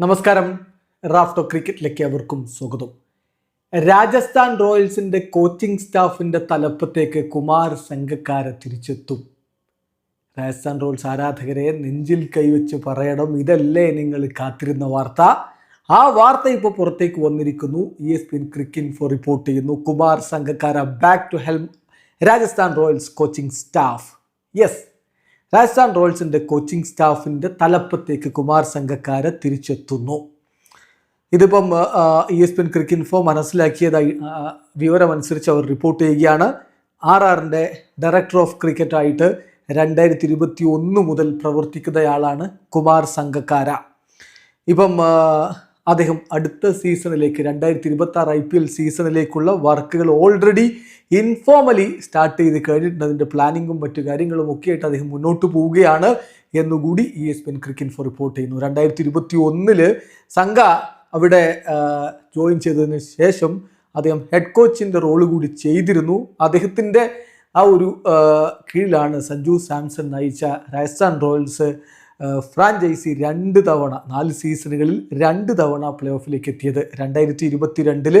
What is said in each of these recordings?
നമസ്കാരം. റാഫ്റ്റോ ക്രിക്കറ്റിലേക്ക് അവർക്കും സ്വാഗതം. രാജസ്ഥാൻ റോയൽസിന്റെ കോച്ചിങ് സ്റ്റാഫിന്റെ തലപ്പത്തേക്ക് കുമാർ സംഘക്കാരെ തിരിച്ചെത്തും. രാജസ്ഥാൻ റോയൽസ് ആരാധകരെ നെഞ്ചിൽ കൈവച്ച് പറയണം. ഇതല്ലേ നിങ്ങൾ കാത്തിരുന്ന വാർത്ത? ആ വാർത്ത ഇപ്പോൾ പുറത്തേക്ക് വന്നിരിക്കുന്നു. E S P cricinfo report ചെയ്യുന്നു. Kumar Sangakkara back to helm Rajasthan Royals coaching staff. Yes Rajasthan റോൾസിന്റെ coaching സ്റ്റാഫിന്റെ തലപ്പത്തേക്ക് കുമാർ സംഘക്കാര തിരിച്ചെത്തുന്നു. ഇതിപ്പം E S P cricket info മനസ്സിലാക്കിയതായി വിവരമനുസരിച്ച് അവർ റിപ്പോർട്ട് ചെയ്യുകയാണ്. ആർ ആറിന്റെ ഡയറക്ടർ ഓഫ് ക്രിക്കറ്റ് ആയിട്ട് രണ്ടായിരത്തി ഇരുപത്തി ഒന്ന് മുതൽ പ്രവർത്തിക്കുന്നയാളാണ് കുമാർ സംഘക്കാര. ഇപ്പം അദ്ദേഹം അടുത്ത സീസണിലേക്ക് രണ്ടായിരത്തി ഇരുപത്തി ആറ് ഐ പി എൽ സീസണിലേക്കുള്ള വർക്കുകൾ ഓൾറെഡി ഇൻഫോർമലി സ്റ്റാർട്ട് ചെയ്ത് കഴിഞ്ഞിട്ടുണ്ട്. അതിന്റെ പ്ലാനിങ്ങും മറ്റു കാര്യങ്ങളും ഒക്കെ ആയിട്ട് അദ്ദേഹം മുന്നോട്ട് പോവുകയാണ് എന്നുകൂടി E S PN cricinfo report ചെയ്യുന്നു. രണ്ടായിരത്തി ഇരുപത്തി ഒന്നിൽ സംഘ അവിടെ ജോയിൻ ചെയ്തതിന് ശേഷം അദ്ദേഹം ഹെഡ് കോച്ചിന്റെ റോൾ കൂടി ചെയ്തിരുന്നു. അദ്ദേഹത്തിന്റെ ആ ഒരു കീഴിലാണ് സഞ്ജു സാംസൺ നയിച്ച രാജസ്ഥാൻ റോയൽസ് ഫ്രാഞ്ചൈസി രണ്ട് തവണ നാല് സീസണുകളിൽ രണ്ട് തവണ പ്ലേ ഓഫിലേക്ക് എത്തിയത്. രണ്ടായിരത്തി ഇരുപത്തി രണ്ടിൽ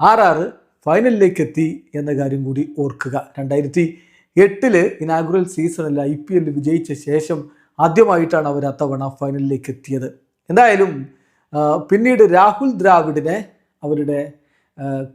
ആർ ആർ ഫൈനലിലേക്ക് എത്തി എന്ന കാര്യം കൂടി ഓർക്കുക. രണ്ടായിരത്തി എട്ടിൽ ഇനാഗുറൽ സീസണിൽ ഐ പി എല്ലിൽ വിജയിച്ച ശേഷം ആദ്യമായിട്ടാണ് അവർ അത്തവണ ഫൈനലിലേക്ക് എത്തിയത്. എന്തായാലും പിന്നീട് രാഹുൽ ദ്രാവിഡിനെ അവരുടെ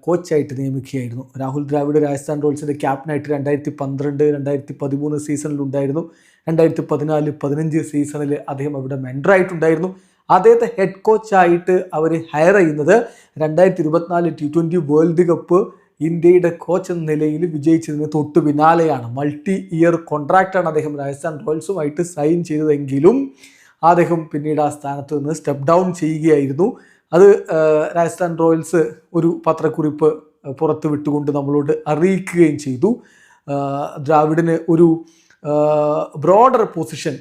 കോച്ചായിട്ട് നിയമിക്കുകയായിരുന്നു. രാഹുൽ ദ്രാവിഡ് രാജസ്ഥാൻ റോയൽസിന്റെ ക്യാപ്റ്റനായിട്ട് രണ്ടായിരത്തി പന്ത്രണ്ട് രണ്ടായിരത്തി പതിമൂന്ന് സീസണിലുണ്ടായിരുന്നു രണ്ടായിരത്തി പതിനാല് പതിനഞ്ച് സീസണിൽ അദ്ദേഹം അവിടെ മെൻഡറായിട്ടുണ്ടായിരുന്നു അദ്ദേഹത്തെ ഹെഡ് കോച്ചായിട്ട് അവർ ഹയർ ചെയ്യുന്നത് രണ്ടായിരത്തി ഇരുപത്തിനാല് ടി ട്വന്റി വേൾഡ് കപ്പ് ഇന്ത്യയുടെ കോച്ച് എന്ന നിലയിൽ വിജയിച്ചതിന് തൊട്ട് പിന്നാലെയാണ്. മൾട്ടി ഇയർ കോൺട്രാക്റ്റാണ് അദ്ദേഹം രാജസ്ഥാൻ റോയൽസുമായിട്ട് സൈൻ ചെയ്തതെങ്കിലും അദ്ദേഹം പിന്നീട് ആ സ്ഥാനത്ത് നിന്ന് സ്റ്റെപ്പ് ഡൗൺ ചെയ്യുകയായിരുന്നു. അത് രാജസ്ഥാൻ റോയൽസ് ഒരു പത്രക്കുറിപ്പ് പുറത്ത് വിട്ടുകൊണ്ട് നമ്മളോട് അറിയിക്കുകയും ചെയ്തു. ദ്രാവിഡിന് ഒരു ബ്രോഡർ പൊസിഷൻ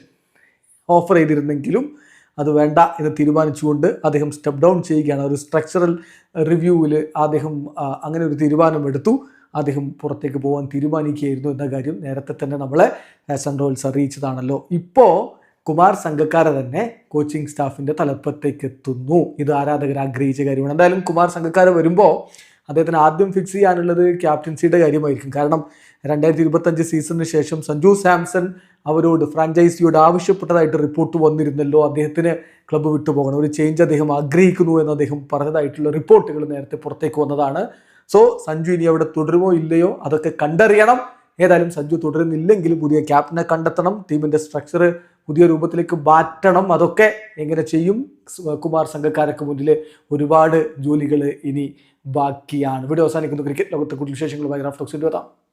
ഓഫർ ചെയ്തിരുന്നെങ്കിലും അത് വേണ്ട എന്ന് തീരുമാനിച്ചുകൊണ്ട് അദ്ദേഹം സ്റ്റെപ്പ് ഡൗൺ ചെയ്യുകയാണ്. ഒരു സ്ട്രക്ചറൽ റിവ്യൂവിൽ അദ്ദേഹം അങ്ങനെ ഒരു തീരുമാനമെടുത്തു. അദ്ദേഹം പുറത്തേക്ക് പോകാൻ തീരുമാനിക്കുകയായിരുന്നു എന്ന കാര്യം നേരത്തെ തന്നെ നമ്മളെ രാജസ്ഥാൻ റോയൽസ് അറിയിച്ചതാണല്ലോ. ഇപ്പോൾ കുമാർ സംഘക്കാര തന്നെ കോച്ചിങ് സ്റ്റാഫിന്റെ തലപ്പത്തേക്ക് എത്തുന്നു. ഇത് ആരാധകർ ആഗ്രഹിച്ച കാര്യമാണ്. എന്തായാലും കുമാർ സംഘക്കാര വരുമ്പോൾ അദ്ദേഹത്തിന് ആദ്യം ഫിക്സ് ചെയ്യാനുള്ളത് ക്യാപ്റ്റൻസിയുടെ കാര്യമായിരിക്കും. കാരണം രണ്ടായിരത്തി ഇരുപത്തഞ്ച് സീസണിന് ശേഷം സഞ്ജു സാംസൺ അവരോട് ഫ്രാഞ്ചൈസിയോട് ആവശ്യപ്പെട്ടതായിട്ട് റിപ്പോർട്ട് വന്നിരുന്നല്ലോ. അദ്ദേഹത്തിന് ക്ലബ്ബ് വിട്ടുപോകണം ഒരു ചേഞ്ച് അദ്ദേഹം ആഗ്രഹിക്കുന്നു എന്ന് അദ്ദേഹം പറഞ്ഞതായിട്ടുള്ള റിപ്പോർട്ടുകൾ നേരത്തെ പുറത്തേക്ക് വന്നതാണ്. സോ സഞ്ജു ഇനി അവിടെ തുടരുമോ ഇല്ലയോ അതൊക്കെ കണ്ടറിയണം. ഏതായാലും സഞ്ജു തുടരുന്നില്ലെങ്കിൽ പുതിയ ക്യാപ്റ്റനെ കണ്ടെത്തണം. ടീമിന്റെ സ്ട്രക്ചർ പുതിയ രൂപത്തിലേക്ക് മാറ്റണം. അതൊക്കെ എങ്ങനെ ചെയ്യും? കുമാർ സംഘക്കാരൊക്കെ മുന്നിൽ ഒരുപാട് ജോലികൾ ഇനി ബാക്കിയാണ്. ഇവിടെ അവസാനിക്കുന്നു. ക്രിക്കറ്റ് ലോകത്തെ കൂടുതൽ വിശേഷങ്ങളുമായി റാഫ്റ്റോക്സിന്റെ എത്താം